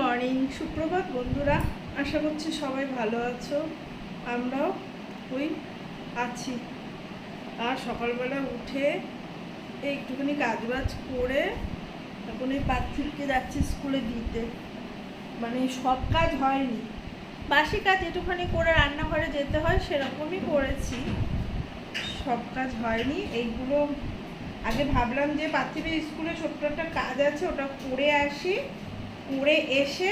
Morning সুপ্রভাত বন্ধুরা, আশা করছি সবাই ভালো আছো। আমরাও ওই আছি। আর সকালবেলা উঠে একটুখানি কাজবাজ করে এখন এই পার্থিবকে যাচ্ছি স্কুলে দিতে। মানে সব কাজ হয়নি। বাসি কাজ একটুখানি করে রান্নাঘরে যেতে হয়, সেরকমই করেছি। সব কাজ হয়নি। এইগুলো আগে ভাবলাম যে পার্থিবের স্কুলে ছোট্ট একটা কাজ আছে, ওটা করে আসি। করে এসে,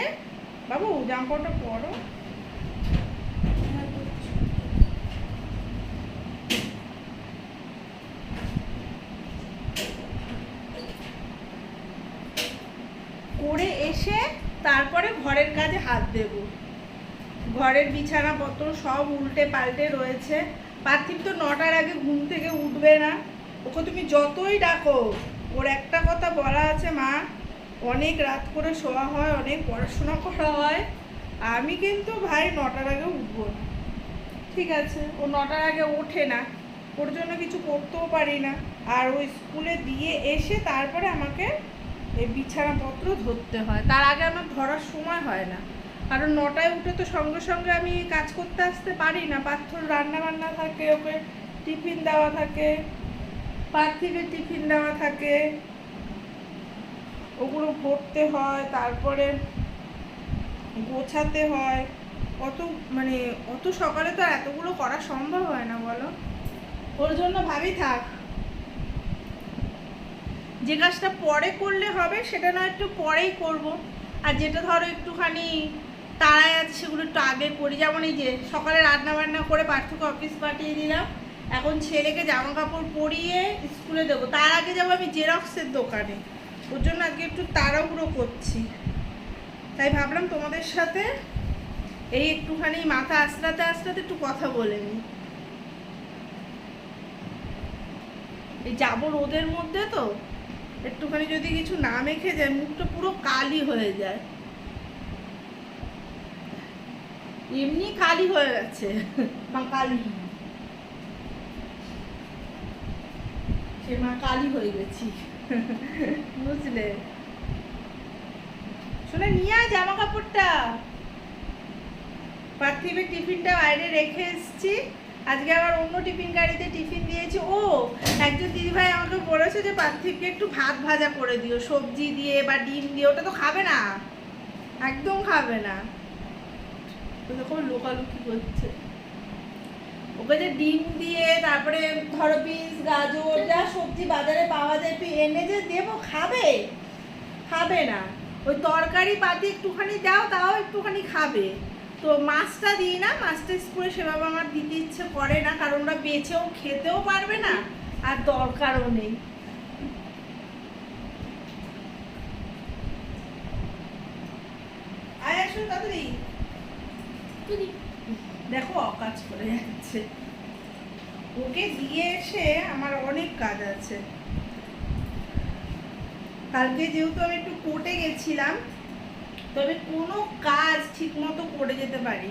বাবু জামাটা পরো। করে এসে তারপরে ঘরের কাজে হাত দেব। ঘরের বিছানাপত্র সব উল্টে পাল্টে রয়েছে। পার্থিব তো নটার আগে ঘুম থেকে উঠবে না। ওকে তুমি যতই ডাকো, ওর একটা কথা বলা আছে, মা। অনেক রাত করে শোয়া হয়, অনেক পড়াশোনা করা হয়। আমি কিন্তু ভাই নটার আগে উঠবো। না ঠিক আছে, ও নটার আগে ওঠে না। ওর জন্য কিছু করতেও পারি না। আর ওই স্কুলে দিয়ে এসে তারপরে আমাকে এই বিছানাপত্র ধরতে হয়। তার আগে আমার ধরার সময় হয় না। কারণ নটায় উঠে তো সঙ্গে সঙ্গে আমি কাজ করতে আসতে পারি না। পাথর রান্না বান্না থাকে, ওকে টিফিন দেওয়া থাকে, পার্থিবের টিফিন দেওয়া থাকে। ওগুলো ভরতে হয়, তারপরে গোছাতে হয়। অত মানে অত সকালে তো এতগুলো করা সম্ভব হয় না, বলো? ওর জন্য ভাবি থাক। যে কাজটা পরে করলে হবে, সেটা না একটু পরেই করব। আর যেটা ধরো একটুখানি তাড়ায় আছে, সেগুলো একটু আগে করি। যেমন এই যে সকালে রান্না বান্না করে পার্থক্য অফিস পাঠিয়ে দিলাম। এখন ছেলেকে জামা কাপড় পরিয়ে স্কুলে দেবো। তার আগে যাব আমি জেরক্সের দোকানে। ওর জন্য আজকে একটু তাড়াহুড়ো করছি। তাই ভাবলাম তোমাদের সাথে এই একটুখানি মাথা আস্তাতে আস্তাতে একটু কথা বলে নিই। এই যাব রোদের মধ্যে তো, একটুখানি যদি কিছু না মেখে যায়, মুখটা পুরো কালি হয়ে যায়। এমনি কালি হয়ে গেছে, মা কালি। সে মা কালি হয়ে গেছি। বুঝলে? শোনা নিয়ে আয় জামা কাপড়টা পার্থিবের টিফিনটা বাইরে রেখে এসেছি। আজকে আবার অন্য টিফিন গাড়িতে টিফিন দিয়েছি। ও, একজন দিদিভাই আমাকে বলেছে যে পার্থিবকে একটু ভাত ভাজা করে দিও, সবজি দিয়ে বা ডিম দিয়ে, ওটা তো খাবে না। একদম খাবে না। দেখো লোকালুকি করছে। ওকে যে ডিম দিয়ে, তারপরে ধরো পিস গাজর, যা সবজি বাজারে পাওয়া যায়, একটু এনে যে দেবো, খাবে? খাবে না। ওই তরকারি পাতি একটুখানি দাও, তাও একটুখানি খাবে। তো মাছটা দিই না, মাছটা স্কুলে সেভাবে আমার দিতে ইচ্ছে করে না, কারণ ওরা বেছেও খেতেও পারবে না, আর দরকারও নেই। আয় আসো তাড়াতাড়ি। দেখো, অকাজ করে যাচ্ছে। ওকে দিয়ে এসে আমার অনেক কাজ আছে। কালকে যেহেতু আমি একটু কোর্টে গেছিলাম, তবে কোনো কাজ ঠিক মতো করে যেতে পারি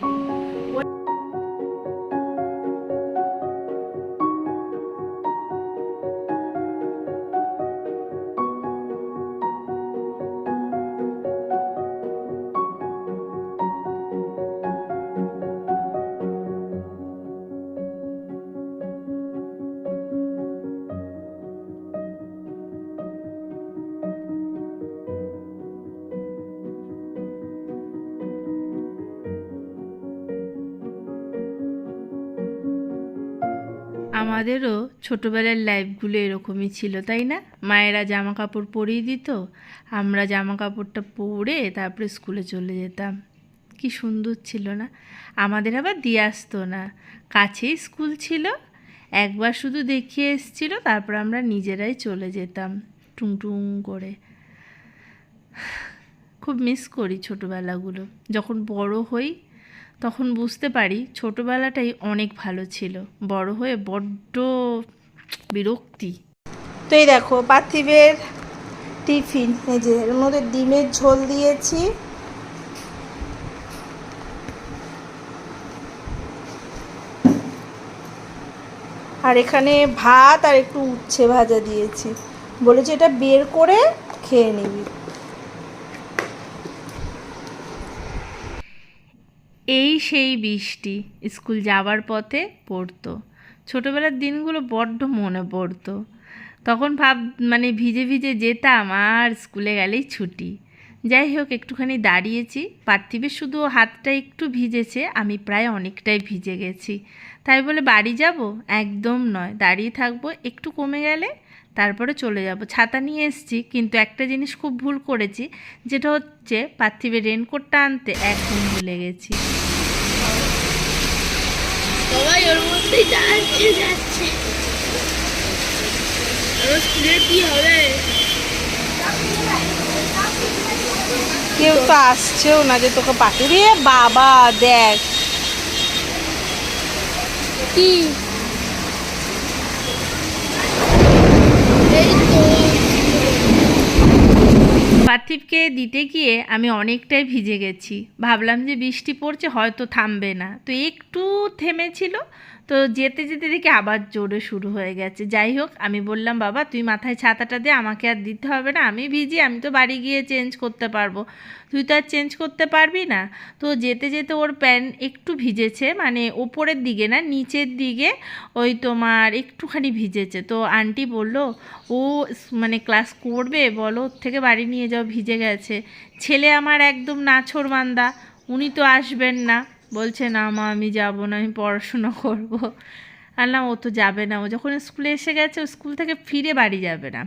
আমাদেরও ছোটোবেলার লাইফগুলো এরকমই ছিল, তাই না? মায়েরা জামা কাপড় পরিয়ে দিত, আমরা জামা কাপড়টা পরে তারপরে স্কুলে চলে যেতাম। কি সুন্দর ছিল না? আমাদের আবার দিয়ে আসতো না। কাছেই স্কুল ছিল, একবার শুধু দেখিয়ে এসেছিল, তারপর আমরা নিজেরাই চলে যেতাম টুং টুং করে। খুব মিস করি ছোটোবেলাগুলো। যখন বড় হই তখন বুঝতে পারি ছোটোবেলাটাই অনেক ভালো ছিল। বড় হয়ে বড্ড বিরক্তি। তো এই দেখো, পার্থিবের টিফিন, এই যে এর মধ্যে ডিমের ঝোল দিয়েছি। আর এখানে ভাত আর একটু উচ্ছে ভাজা দিয়েছি। বলেছে এটা বের করে খেয়ে নিবি। এই সেই বৃষ্টি স্কুল যাওয়ার পথে পড়তো। ছোটোবেলার দিনগুলো বড্ড মনে পড়তো। তখন ভাব মানে ভিজে ভিজে যেতাম আর স্কুলে গেলেই ছুটি। যাই হোক, একটুখানি দাঁড়িয়েছি। পার্থিবের শুধু হাতটা একটু ভিজেছে, আমি প্রায় অনেকটাই ভিজে গেছি। তাই বলে বাড়ি যাব? একদম নয়। দাঁড়িয়ে থাকব একটু কমে গেলে তারপরে চলে যাব। ছাতা নিয়ে এসেছি কিন্তু একটা জিনিস খুব ভুল করেছি যেটা হচ্ছে পার্থিবের রেনকোটটা আনতে একদম ভুলে গেছি। সবাই ওর মধ্যেই যাচ্ছে যাচ্ছে। কি হবে? কেউ তো আসছেও না যে তোকে পাঠিয়ে দিয়ে। বাবা দেখ। কি এই তো পার্থিবকে দিতে গিয়ে আমি অনেকটাই ভিজে গেছি। ভাবলাম যে বৃষ্টি পড়ছে, হয়তো থামবে না। তো একটু থেমেছিল তো যেতে যেতে দেখি আবার জোরে শুরু হয়ে গেছে। যাই হোক, আমি বললাম, বাবা, তুই মাথায় ছাতাটা দে, আমাকে আর দিতে হবে না। আমি ভিজি, আমি তো বাড়ি গিয়ে চেঞ্জ করতে পারব। তুই তো আর চেঞ্জ করতে পারবি না। তো যেতে যেতে ওর প্যান্ট একটু ভিজেছে মানে ওপরের দিকে না, নিচের দিকে ওই তোমার একটুখানি ভিজেছে। তো আন্টি বলল, ও মানে ক্লাস করবে, বলো, ওর থেকে বাড়ি নিয়ে যাও, ভিজে গেছে। ছেলে আমার একদম নাছোড় মান্দা উনি তো আসবেন না। বলছে, না মা, আমি যাব না, আমি পড়াশোনা করব। আনলাম ও তো যাবে না। ও যখন স্কুলে এসে গেছে স্কুল থেকে ফিরে বাড়ি যাবে না।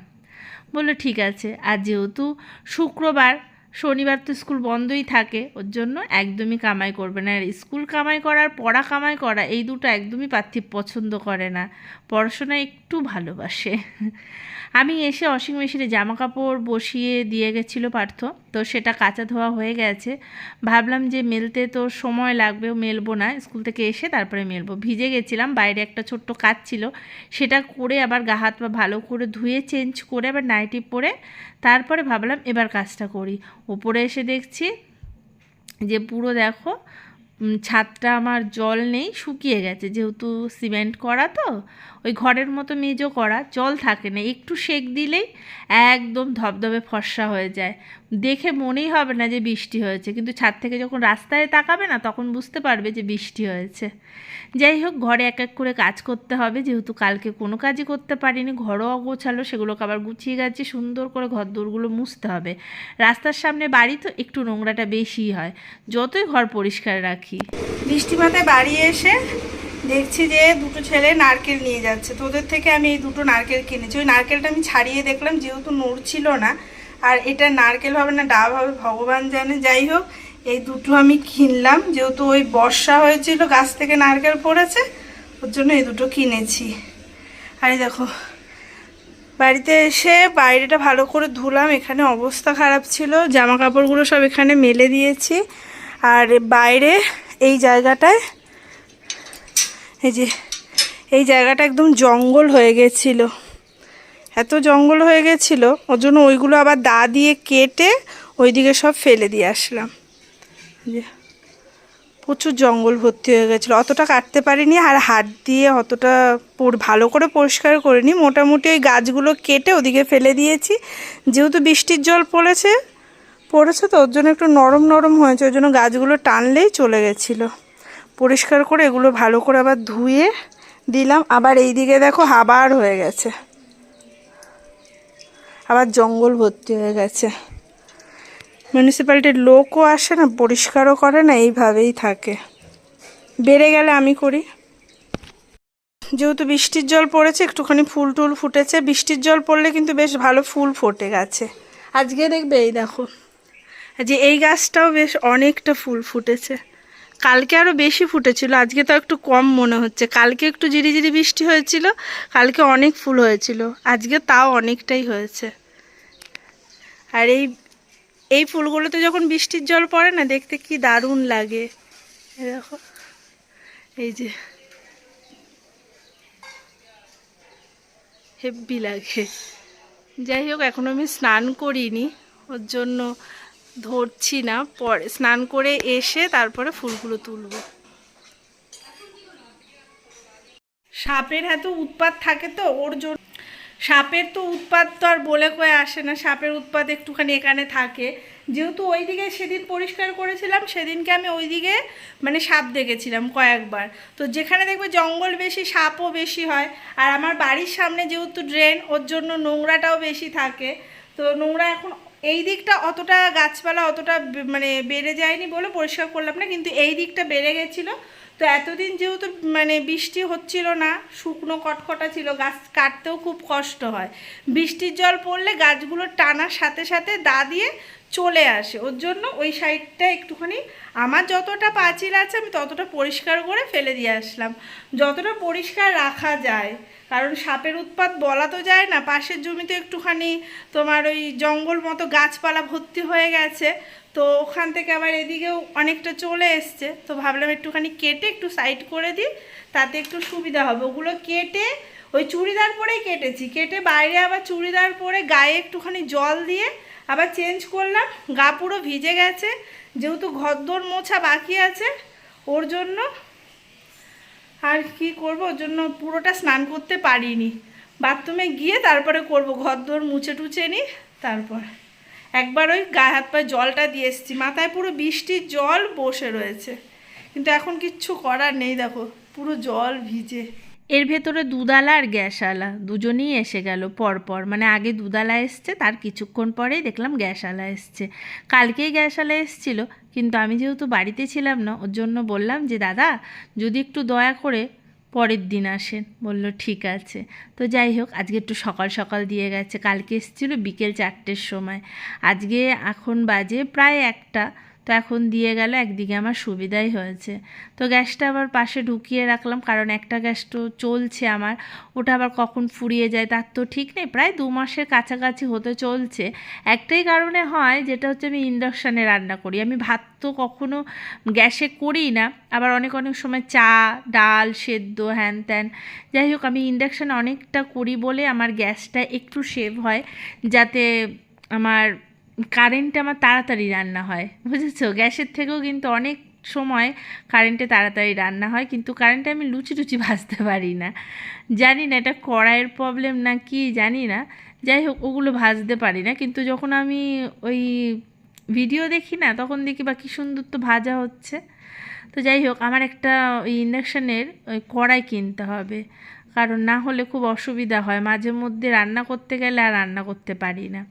বলল, ঠিক আছে। আর যেহেতু শুক্রবার, শনিবার তো স্কুল বন্ধই থাকে, ওর জন্য একদমই কামাই করবে না। আর স্কুল কামাই করার, পড়া কামাই করা, এই দুটো একদমই পার্থিব পছন্দ করে না। পড়াশোনা একটু ভালোবাসে। আমি এসে ওয়াশিং মেশিনে জামা কাপড় বসিয়ে দিয়ে গেছিল পার্থ। তো সেটা কাঁচা ধোয়া হয়ে গেছে। ভাবলাম যে মেলতে তো সময় লাগবে, মেলবো না। স্কুল থেকে এসে তারপরে মেলবো। ভিজে গেছিলাম, বাইরে একটা ছোট্ট কাজ ছিল। সেটা করে আবার গা হাত পা ভালো করে ধুয়ে চেঞ্জ করে আবার নাইটি পরে তারপরে ভাবলাম এবার কাজটা করি। ওপরে এসে দেখছি যে পুরো দেখো ছাদটা আমার জল নেই, শুকিয়ে গেছে। যেহেতু সিমেন্ট করা তো, ওই ঘরের মতো মেজো করা, জল থাকে না। একটু সেক দিলেই একদম ধবধবে ফর্সা হয়ে যায়। দেখে মনেই হবে না যে বৃষ্টি হয়েছে। কিন্তু ছাদ থেকে যখন রাস্তায় তাকাবে না, তখন বুঝতে পারবে যে বৃষ্টি হয়েছে। যাই হোক, ঘরে এক এক করে কাজ করতে হবে। যেহেতু কালকে কোনো কাজই করতে পারিনি, ঘরও অগোছালো, সেগুলোকে আবার গুছিয়ে গেছে সুন্দর করে ঘর দোরগুলো মুছতে হবে। রাস্তার সামনে বাড়ি তো একটু নোংরাটা বেশিই হয়। যতই ঘর পরিষ্কার রাখি। বৃষ্টি মাথায় বাড়ি এসে দেখছি যে দুটো ছেলে নারকেল নিয়ে যাচ্ছে। তোদের থেকে আমি এই দুটো নারকেল কিনেছি। ওই নারকেলটা আমি ছাড়িয়ে দেখলাম, যেহেতু নড়ছিল না আর এটা নারকেল হবে না, ডাব হবে, ভগবান জানে। যাই হোক, এই দুটো আমি কিনলাম। যেহেতু ওই বর্ষা হয়েছিল, গাছ থেকে নারকেল পড়েছে, ওর জন্য এই দুটো কিনেছি। আর দেখো, বাড়িতে এসে বাইরেটা ভালো করে ধুলাম, এখানে অবস্থা খারাপ ছিল জামা কাপড়গুলো সব এখানে মেলে দিয়েছি। আর বাইরে এই জায়গাটায়, এই যে, এই জায়গাটা একদম জঙ্গল হয়ে গেছিল। এত জঙ্গল হয়ে গেছিল, ওর জন্য ওইগুলো আবার দা দিয়ে কেটে ওইদিকে সব ফেলে দিয়ে আসলাম। প্রচুর জঙ্গল ভর্তি হয়ে গেছিল, অতটা কাটতে পারিনি আর হাত দিয়ে অতটা পুর- ভালো করে পরিষ্কার করিনি। মোটামুটি ওই গাছগুলো কেটে ওদিকে ফেলে দিয়েছি। যেহেতু বৃষ্টির জল পড়েছে পড়েছে তো, ওর জন্য একটু নরম নরম হয়েছে, ওই জন্য গাছগুলো টানলেই চলে গেছিল। পরিষ্কার করে এগুলো ভালো করে আবার ধুয়ে দিলাম। আবার এই দিকে দেখো আবার হয়ে গেছে। আবার জঙ্গল ভর্তি হয়ে গেছে। মিউনিসিপ্যালিটির লোকও আসে না, পরিষ্কারও করে না, এইভাবেই থাকে। বেড়ে গেলে আমি করি। যেহেতু বৃষ্টির জল পড়েছে, একটুখানি ফুল টুল ফুটেছে। বৃষ্টির জল পড়লে কিন্তু বেশ ভালো ফুল ফোটে গেছে। আজকে দেখবে এই দেখো, যে এই গাছটাও বেশ অনেকটা ফুল ফুটেছে। কালকে আরও বেশি ফুটেছিল, আজকে তো একটু কম মনে হচ্ছে। কালকে একটু ঝিরিঝিরি বৃষ্টি হয়েছিল, কালকে অনেক ফুল হয়েছিল, আজকে তাও অনেকটাই হয়েছে। আর এই এই ফুলগুলোতে যখন বৃষ্টির জল পড়ে না, দেখতে কি দারুণ লাগে। দেখো, এই যে হেব্বি লাগে। যাই হোক, এখন আমি স্নান করিনি, ওর জন্য ধরছি না, পরে স্নান করে এসে তারপরে ফুলগুলো তুলবো। সাপের এত উৎপাত থাকে তো, ওর জন্য সাপের তো উৎপাত তো আর বলে কয়ে আসে না, সাপের উৎপাত একটুখানি এখানে থাকে। যেহেতু ওইদিকে সেদিন পরিষ্কার করেছিলাম, সেদিনকে আমি ওইদিকে মানে সাপ দেখেছিলাম কয়েকবার। তো যেখানে দেখবে জঙ্গল বেশি, সাপও বেশি হয়। আর আমার বাড়ির সামনে যেহেতু ড্রেন, ওর জন্য নোংরাটাও বেশি থাকে। তো নোংরা এখন এই দিকটা অতটা গাছপালা অতটা মানে বেড়ে যায়নি বলে পরিষ্কার করলাম না, কিন্তু এই দিকটা বেড়ে গেছিল। তো এতদিন যেহেতু মানে বৃষ্টি হচ্ছিল না, শুকনো কটকটা ছিল, গাছ কাটতেও খুব কষ্ট হয়। বৃষ্টির জল পড়লে গাছগুলো টানার সাথে সাথে দা দিয়ে চলে আসে। ওর জন্য ওই সাইডটা একটুখানি আমার যতটা পাঁচিল আছে আমি ততটা পরিষ্কার করে ফেলে দিয়ে আসলাম। যতটা পরিষ্কার রাখা যায়, কারণ সাপের উৎপাত বলা তো যায় না, পাশের জমিতে একটুখানি তোমার ওই জঙ্গল মতো গাছপালা ভর্তি হয়ে গেছে, তো ওখান থেকে আবার এদিকেও অনেকটা চলে এসছে। তো ভাবলাম একটুখানি কেটে একটু সাইড করে দিই, তাতে একটু সুবিধা হবে। ওগুলো কেটে ওই চুড়িদার পরেই কেটেছি। কেটে বাইরে আবার চুড়িদার পরে গায়ে একটুখানি জল দিয়ে আবার চেঞ্জ করলাম, গা পুরো ভিজে গেছে, যেহেতু ঘরদোর মোছা বাকি আছে, ওর জন্য আর কি করব? ওর জন্য পুরোটা স্নান করতে পারিনি। বাথরুমে গিয়ে তারপরে করব ঘর দোর মুছে টুছে নিই তারপর। একবার ওই গায়ে হাত পায়ে জলটা দিয়ে এসেছি, মাথায় পুরো বৃষ্টির জল বসে রয়েছে। কিন্তু এখন কিচ্ছু করার নেই, দেখো, পুরো জল ভিজে। এর ভেতরে দুধালা আর গ্যাসওয়ালা দুজনেই এসে গেল পরপর। মানে আগে দুধালা এসছে, তার কিছুক্ষণ পরেই দেখলাম গ্যাসওয়ালা এসছে। কালকেই গ্যাসওয়ালা এসছিল, কিন্তু আমি যেহেতু বাড়িতে ছিলাম না, ওর জন্য বললাম যে, দাদা, যদি একটু দয়া করে পরের দিন আসেন। বলল, ঠিক আছে। তো যাই হোক, আজকে একটু সকাল সকাল দিয়ে গেছে। কালকে এসেছিল বিকেল চারটের সময়। আজকে এখন বাজে প্রায় একটা। তো এখন দিয়ে গেল, একদিকে আমার সুবিধাই হয়েছে। তো গ্যাসটা আবার পাশে ঢুকিয়ে রাখলাম, কারণ একটা গ্যাস তো চলছে আমার, ওটা আবার কখন ফুরিয়ে যায় তার তো ঠিক নেই, প্রায় দু মাসের কাছাকাছি হতে চলছে। একটাই কারণে হয়, যেটা হচ্ছে আমি ইন্ডাকশানে রান্না করি। আমি ভাত তো কখনো গ্যাসে করি না, আবার অনেক অনেক সময় চা, ডাল, সেদ্ধ, হ্যান ত্যান। যাই হোক, আমি ইন্ডাকশানে অনেকটা করি বলে আমার গ্যাসটা একটু সেভ হয়, যাতে আমার কারেন্টে আমার তাড়াতাড়ি রান্না হয়, বুঝেছ? গ্যাসের থেকেও কিন্তু অনেক সময় কারেন্টে তাড়াতাড়ি রান্না হয়, কিন্তু কারেন্টে আমি লুচি টুচি ভাজতে পারি না। জানি না, এটা কড়াইয়ের প্রবলেম না কি, জানি না। যাই হোক, ওগুলো ভাজতে পারি না, কিন্তু যখন আমি ওই ভিডিও দেখি না, তখন দেখি বা কী সুন্দর তো ভাজা হচ্ছে। তো যাই হোক, আমার একটা ওই ইন্ডাকশানের ওই কড়াই কিনতে হবে, কারণ না হলে খুব অসুবিধা হয়। মাঝে মধ্যে রান্না করতে গেলে আর রান্না করতে পারি না।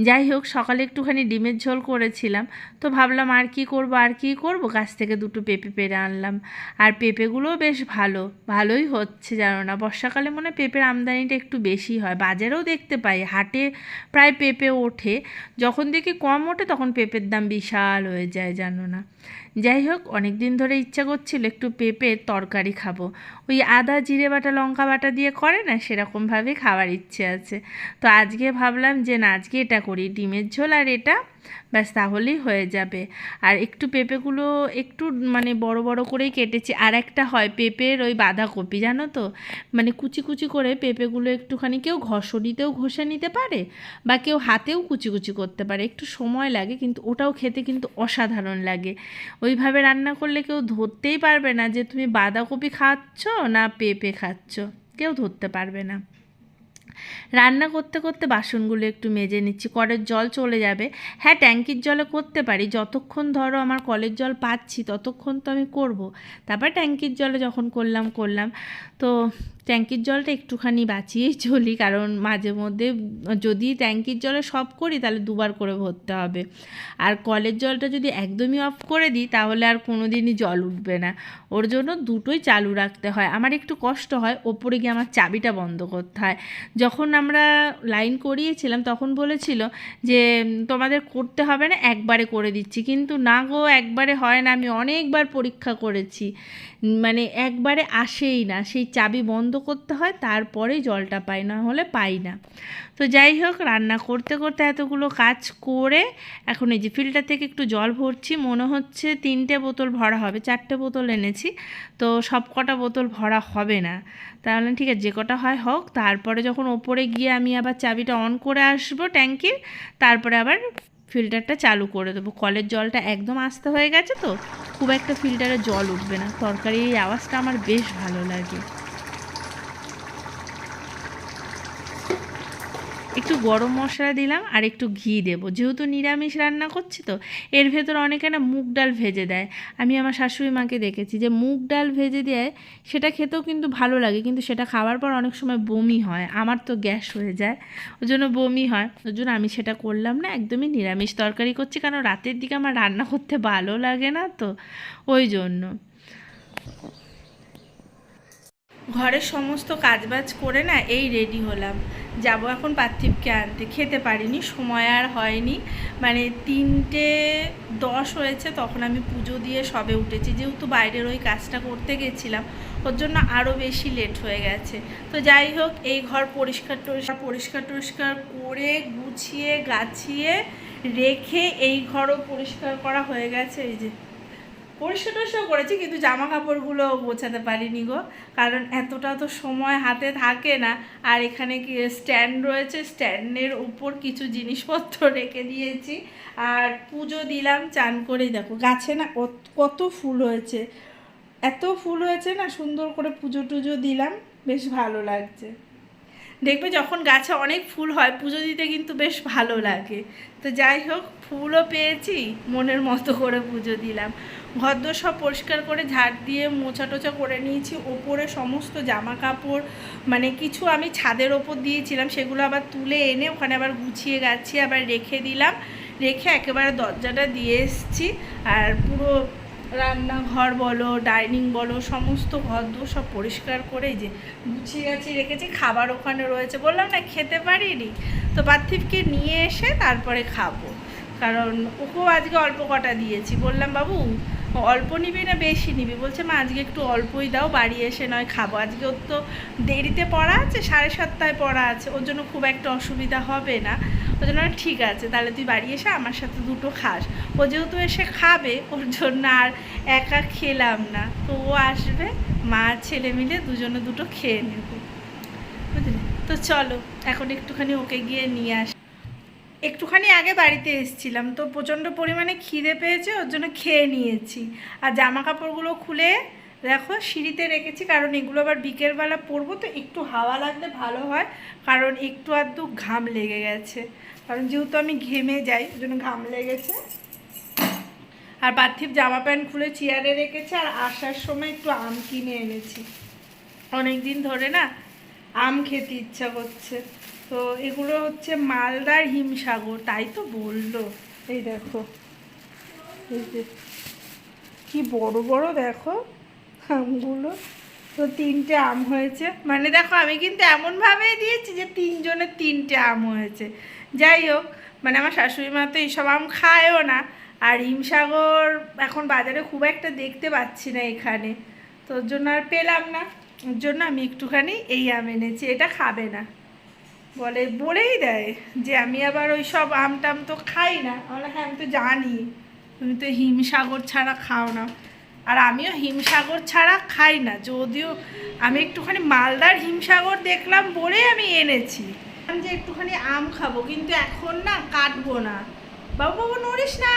যাই হোক, সকালে একটুখানি ডিমের ঝোল করেছিলাম, তো ভাবলাম আর কি করব, আর কি করব? গাছ থেকে দুটো পেঁপে পেরে আনলাম। আর পেঁপেগুলোও বেশ ভালো, ভালোই হচ্ছে জানো না? বর্ষাকালে মনে পেঁপের আমদানিটা একটু বেশি হয়। বাজারেও দেখতে পাই, হাটে প্রায় পেঁপে ওঠে। যখন দেখি কম ওঠে, তখন পেঁপের দাম বিশাল হয়ে যায় জানো না? যাই হোক অনেক দিন ধরে ইচ্ছা করছিল একটু পেঁপের তরকারি খাব। ওই আদা, জিরে বাটা, লঙ্কা বাটা দিয়ে করে না সেরকমভাবেই খাওয়ার ইচ্ছে আছে। তো আজকে ভাবলাম যে না আজকে এটা করি, ডিমের ঝোল আর এটা, ব্যাস তাহলেই হয়ে যাবে। আর একটু পেঁপেগুলো একটু মানে বড় বড় করেই কেটেছি, আর একটা হয় পেঁপের ওই বাঁধাকপি, জানো তো? মানে কুচি কুচি করে পেঁপেগুলো একটুখানি কেউ ঘষড়িতেও ঘষে নিতে পারে, বা কেউ হাতেও কুচি কুচি করতে পারে, একটু সময় লাগে, কিন্তু ওটাও খেতে কিন্তু অসাধারণ লাগে। ওইভাবে রান্না করলে কেউ ধরতেই পারবে না যে তুমি বাঁধাকপি খাচ্ছ না পেঁপে খাচ্ছ, কেউ ধরতে পারবে না। রান্না করতে করতে বাসনগুলো একটু মেজে নিচ্ছি, কলের জল চলে যাবে। হ্যাঁ ট্যাঙ্কির জলে করতে পারি, যতক্ষণ ধরো আমার কলের জল পাচ্ছি ততক্ষণ তো আমি করব। তারপর ট্যাঙ্কির জলে যখন করলাম করলাম। তো ট্যাঙ্কির জলটা একটুখানি বাঁচিয়েই চলি, কারণ মাঝে মধ্যে যদি ট্যাঙ্কির জলে সব করি তাহলে দুবার করে ভরতে হবে। আর কলের জলটা যদি একদমই অফ করে দিই তাহলে আর কোনো দিনই জল উঠবে না। ওর জন্য দুটোই চালু রাখতে হয়। আমার একটু কষ্ট হয়, ওপরে গিয়ে আমার চাবিটা বন্ধ করতে হয়। যখন আমরা লাইন করিয়েছিলাম তখন বলেছিল যে, তোমাদের করতে হবে না, একবারে করে দিচ্ছি। কিন্তু না গো, একবারে হয় না। আমি অনেকবার পরীক্ষা করেছি। মানে একবারে আসেই না। সেই চাবি বন্ধ করতে হয়, তারপরেই জলটা পাই না হলে পাই না। তো যাই হোক, রান্না করতে করতে এতগুলো কাজ করে এখন এই যে ফিল্টার থেকে একটু জল ভরছি। মনে হচ্ছে তিনটে বোতল ভরা হবে, চারটে বোতল এনেছি। তো সব কটা বোতল ভরা হবে না। তাহলে ঠিক আছে, যে কটা হয় হোক, তারপরে যখন ওপরে গিয়ে আমি আবার চাবিটা অন করে আসব ট্যাঙ্কির, তারপরে আবার ফিল্টারটা চালু করে দেবো। কলের জলটা একদম আস্তে হয়ে গেছে তো, খুব একটা ফিল্টারে জল উঠবে না। তরকারি এই আওয়াজটা আমার বেশ ভালো লাগে। একটু গরম মশলা দিলাম আর একটু ঘি দেবো। যেহেতু নিরামিষ রান্না করছি তো, এর ভেতর অনেকে না মুগ ডাল ভেজে দেয়। আমি আমার শাশুড়ি মাকে দেখেছি যে মুগ ডাল ভেজে দেয়, সেটা খেতেও কিন্তু ভালো লাগে, কিন্তু সেটা খাওয়ার পর অনেক সময় বমি হয়। আমার তো গ্যাস হয়ে যায় ওই জন্য বমি হয়। ওই জন্য আমি সেটা করলাম না, একদমই নিরামিষ তরকারি করছি, কারণ রাতের দিকে আমার রান্না করতে ভালো লাগে না তো, ওই জন্য। ঘরের সমস্ত কাজবাজ করে না এই রেডি হলাম। যাব এখন পার্থিবকে আনতে। খেতে পারিনি, সময় আর হয়নি। মানে তিনটে দশ হয়েছে, তখন আমি পুজো দিয়ে সবে উঠেছি। যেহেতু বাইরের ওই কাজটা করতে গেছিলাম, ওর জন্য আরও বেশি লেট হয়ে গেছে। তো যাই হোক, এই ঘর পরিষ্কার টরিষ্কার পরিষ্কার টরিষ্কার করে গুছিয়ে, গাছিয়ে রেখে এই ঘরও পরিষ্কার করা হয়ে গেছে। এই যে পরিষ্কার টরিষ্কার করেছি, কিন্তু জামা কাপড়গুলো গোছাতে পারিনি গো। কারণ এতটা তো সময় হাতে থাকে না। আর এখানে কি স্ট্যান্ড রয়েছে স্ট্যান্ডের উপর কিছু জিনিসপত্র রেখে দিয়েছি। আর পুজো দিলাম, চান করেই দেখো। গাছে না কত- ফুল হয়েছে। এত ফুল হয়েছে না, সুন্দর করে পুজো টুজো দিলাম, বেশ ভালো লাগছে। দেখবে যখন গাছে অনেক ফুল হয়, পুজো দিতে কিন্তু বেশ ভালো লাগে। তো যাই হোক, ফুলও পেয়েছি, মনের মতো করে পুজো দিলাম। ঘরদোর সব পরিষ্কার করে ঝাড় দিয়ে মোছা টোছা করে নিয়েছি। ওপরে সমস্ত জামা কাপড় মানে কিছু আমি ছাদের ওপর দিয়েছিলাম, সেগুলো আবার তুলে এনে ওখানে আবার গুছিয়ে গাছিয়ে আবার রেখে দিলাম। রেখে একেবারে দরজাটা দিয়ে এসছি। আর পুরো রান্নাঘর বলো, ডাইনিং বলো, সমস্ত ঘর দোর সব পরিষ্কার করে যে গুছিয়ে গাছিয়ে রেখেছি। খাবার ওখানে রয়েছে বললাম না, খেতে পারিনি। তো পার্থিবকে নিয়ে এসে তারপরে খাব। কারণ ওকেও আজকে অল্প কটা দিয়েছি। বললাম, বাবু অল্প নিবি না বেশি নিবি? বলছে, মা, আজকে একটু অল্পই দাও, বাড়ি এসে নয় খাব। আজকে ওর তো দেরিতে পড়া আছে, সাড়ে সাতটায় পড়া আছে, ওর জন্য খুব একটা অসুবিধা হবে না। ওই জন্য ঠিক আছে, তাহলে তুই বাড়ি এসে আমার সাথে দুটো খাস। ও যেহেতু এসে খাবে, ওর জন্য আর একা খেলাম না। তো ও আসবে, মা ছেলে মিলে দুজনে দুটো খেয়ে নেবে। বুঝলি? তো চলো, এখন একটুখানি ওকে গিয়ে নিয়ে আস একটুখানি আগে বাড়িতে এসেছিলাম, তো প্রচণ্ড পরিমাণে খিদে পেয়েছে, ওর জন্য খেয়ে নিয়েছি। আর জামা কাপড়গুলো খুলে দেখো, সিঁড়িতে রেখেছি, কারণ এগুলো আবার বিকেলবেলা পরবো, তো একটু হাওয়া লাগলে ভালো হয়, কারণ একটু আধটু ঘাম লেগে গেছে। কারণ যেহেতু আমি ঘেমে যাই ওই জন্য ঘাম লেগেছে। আর পার্থিব জামা প্যান্ট খুলে চেয়ারে রেখেছে, আর আসার সময় একটু আম কিনে এনেছি। অনেক দিন ধরে না, আম খেতে ইচ্ছা করছে। তো এগুলো হচ্ছে মালদার হিমসাগর, তাই তো বলল। এই দেখো, এই যে কি বড় বড় দেখো আমগুলো। তো তিনটে আম হয়েছে। মানে দেখো, আমি কিন্তু এমনভাবেই দিয়েছি যে তিনজনের তিনটে আম হয়েছে। যাই হোক মানে আমার শাশুড়ি মা তো এইসব আম খায়ও না। আর হিমসাগর এখন বাজারে খুব একটা দেখতে পাচ্ছি না এখানে। তো ওর জন্য আর পেলাম না। ওর জন্য আমি একটুখানি এই আম এনেছি। এটা খাবে না। বলে, বলেই দেয় যে আমি আবার ওই সব আম টাম তো খাই না। আমরা হ্যাঁ আমি তো জানি, তুমি তো হিমসাগর ছাড়া খাও না। আর আমিও হিমসাগর ছাড়া খাই না, যদিও আমি একটুখানি মালদার হিমসাগর দেখলাম বলে আমি এনেছি। আমি যে একটুখানি আম খাব, কিন্তু এখন না কাটবো না। বাবু বাবু, নড়িস না।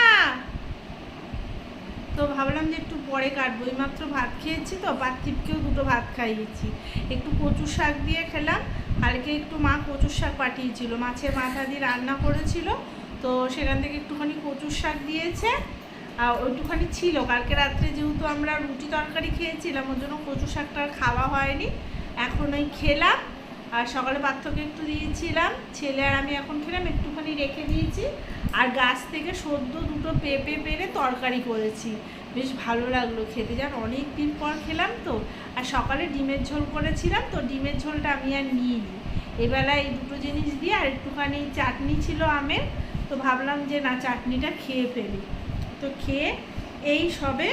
তো ভাবলাম যে একটু পরে কাটবো। এই মাত্র ভাত খেয়েছি তো, পার্থিবকেও দুটো ভাত খাইয়েছি। একটু কচু শাক দিয়ে খেলাম কালকে একটু মা কচুর শাক পাঠিয়েছিল। মাছের মাথা দিয়ে রান্না করেছিল, তো সেখান থেকে একটুখানি কচুর শাক দিয়েছে, আর ওইটুখানি ছিল। কালকে রাত্রে যেহেতু আমরা রুটি তরকারি খেয়েছিলাম, ওর জন্য কচুর শাকটা আর খাওয়া হয়নি। এখন ওই খেলাম, আর সকালে পার্থকে একটু দিয়েছিলাম। ছেলে আর আমি এখন খেলাম, একটুখানি রেখে দিয়েছি। আর গাছ থেকে সদ্য দুটো পেঁপে পেরে তরকারি করেছি। বেশ ভালো লাগল খেতে। যান অনেক দিন পর খেলাম তো। আর সকালে ডিমের ঝোল করেছিলাম তো ডিমের ঝোলটা আমি আর নিইনি। এবেলা এই দুটো জিনিস দিয়ে আর একটুখানি চাটনি ছিল আমের, তো ভাবলাম যে না, চাটনিটা খেয়ে ফেলি। তো খেয়ে এই সবে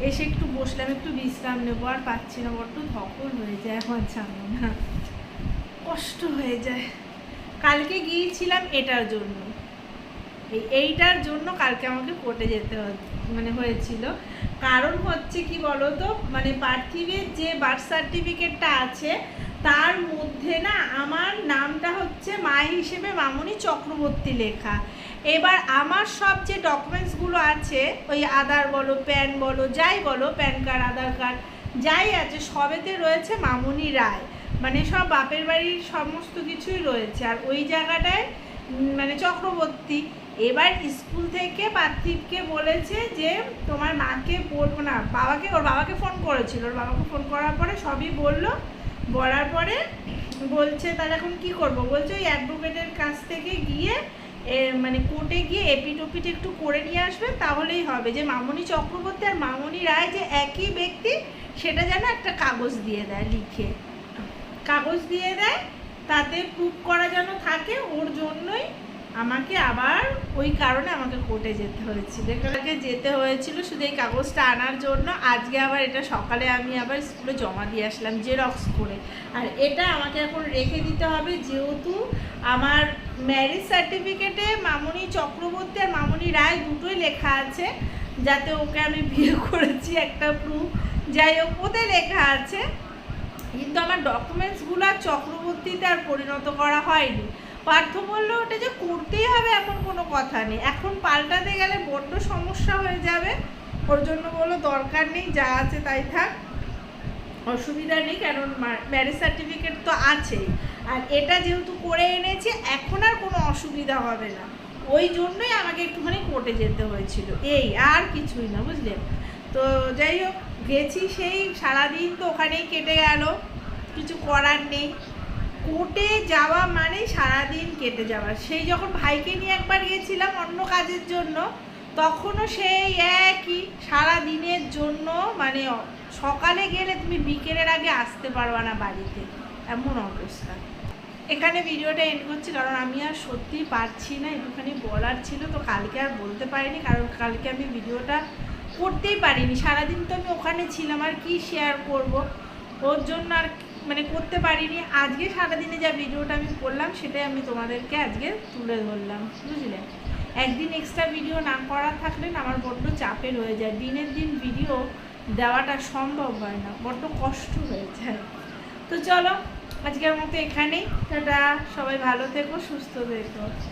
এসে একটু বসলাম, একটু বিশ্রাম নেব। আর পাচ্ছি না, বড্ড ধকল হয়ে যায় আমার জানো না। কষ্ট হয়ে যায়। কালকে গিয়েছিলাম এটার জন্য। এই এইটার জন্য কালকে আমাকে কোর্টে যেতে মানে হয়েছিল। কারণ হচ্ছে কি বলতো? মানে পার্থিবের যে বার্থ সার্টিফিকেটটা আছে, তার মধ্যে না আমার নামটা হচ্ছে মা হিসেবে মামনি চক্রবর্তী লেখা। এবার আমার সব যে ডকুমেন্টসগুলো আছে, ওই আধার বলো প্যান বলো, যাই বলো প্যান কার্ড আধার কার্ড যাই আছে, সবেতে রয়েছে মামনি রায়। মানে সব বাপের বাড়ির সমস্ত কিছুই রয়েছে। আর ওই জায়গাটায় মানে চক্রবর্তী এবার স্কুল থেকে পার্থিবকে বলেছে যে, তোমার মাকে বলব না, বাবাকে, ওর বাবাকে ফোন করেছিল। ওর বাবাকে ফোন করার পরে সবই বলল। বলার পরে বলছে, তাহলে এখন কি করব? বলছে, ওই অ্যাডভোকেটের কাছ থেকে গিয়ে মানে কোর্টে গিয়ে এপিটোপিট একটু করে নিয়ে আসবে, তাহলেই হবে। যে মামনি চক্রবর্তী আর মামনি রায় যে একই ব্যক্তি, সেটা যেন একটা কাগজ দিয়ে দেয় লিখে। কাগজ দিয়ে দেয়, তাতে প্রুফ করা যেন থাকে, ওর জন্যই আমাকে আবার ওই কারণে আমাকে কোর্টে যেতে হয়েছিল। এখানে যেতে হয়েছিল শুধু এই কাগজটা আনার জন্য। আজকে আবার এটা সকালে আমি আবার স্কুলে জমা দিয়ে আসলাম জেরক্স করে। আর এটা আমাকে এখন রেখে দিতে হবে, যেহেতু আমার ম্যারেজ সার্টিফিকেটে মামনি চক্রবর্তী আর মামনি রায় দুটোই লেখা আছে, যাতে ওকে আমি বিয়ে করেছি একটা প্রুফ যাই হোক ওতে লেখা আছে। কিন্তু আমার ডকুমেন্টসগুলো আর চক্রবর্তীতে আর পরিণত করা হয়নি। পার্থ বলল, ওটা যে করতেই হবে এখন কোনো কথা নেই। এখন পাল্টাতে গেলে বড্ড সমস্যা হয়ে যাবে। ওর জন্য বলল, দরকার নেই, যা আছে তাই থাক। অসুবিধা নেই কারণ ম্যারেজ সার্টিফিকেট তো আছেই। আর এটা যেহেতু করে এনেছে, এখন আর কোনো অসুবিধা হবে না। ওই জন্যই আমাকে একটুখানি কোর্টে যেতে হয়েছিল। এই আর কিছুই না বুঝলেন তো যাই হোক গেছি সেই সারাদিন তো ওখানেই কেটে গেল। কিছু করার নেই। কোর্টে যাওয়া মানে সারাদিন কেটে যাওয়া। সেই যখন ভাইকে নিয়ে একবার গেছিলাম অন্য কাজের জন্য, তখনও সেই একই সারা দিনের জন্য মানে সকালে গেলে তুমি বিকেলের আগে আসতে পারবা না বাড়িতে। এমন অবস্থা। এখানে ভিডিওটা এন্ড করছি, কারণ আমি আর সত্যিই পারছি না, একটুখানি বলার ছিল, তো কালকে আর বলতে পারিনি, কারণ কালকে আমি ভিডিওটা করতেই পারিনি। সারাদিন তো আমি ওখানে ছিলাম, আর কি শেয়ার করব? ওর জন্য আর মানে করতে পারিনি। আজকে সারাদিনে যা ভিডিওটা আমি করলাম, সেটাই আমি তোমাদেরকে আজকে তুলে ধরলাম। বুঝলে? একদিন এক্সট্রা ভিডিও না করা থাকলে আমার বড্ড চাপের হয়ে যায়। দিনের দিন ভিডিও দেওয়াটা সম্ভব হয় না, বড্ড কষ্ট হয়ে যায়। তো চলো, আজকের মতো এখানেই। টাটা, সবাই ভালো থেকো, সুস্থ থেকো।